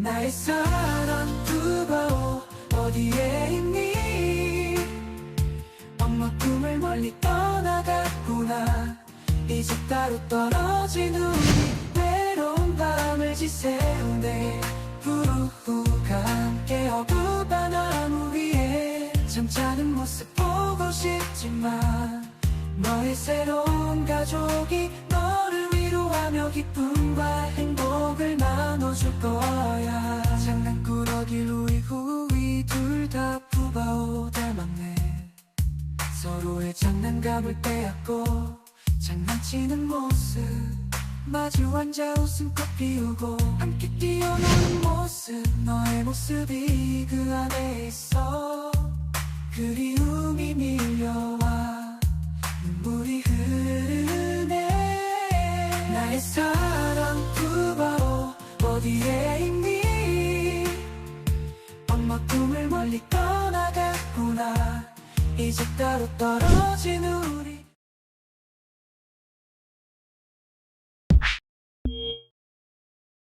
나의 사랑 두바오 어디에 있니? 엄마 꿈을 멀리 떠나갔구나. 이제 따로 떨어진 우리 외로운 밤을 지새우네 후루후가 함께 어부바 나무 위에 잠자는 모습 보고 싶지만 너의 새로운 가족이 너를 위로하며 기쁨과 행복 서로의 장난감을 빼앗고 장난치는 모습 마주 앉아 웃음꽃 피우고 함께 뛰어노는 모습 너의 모습이 그 안에 있어. 그리움이 밀려와 눈물이 흐르네. 나의 사랑 푸바오 어디에 있니? 엄마 꿈을 멀리 떠나갔구나 이제 따로 떨어진 우리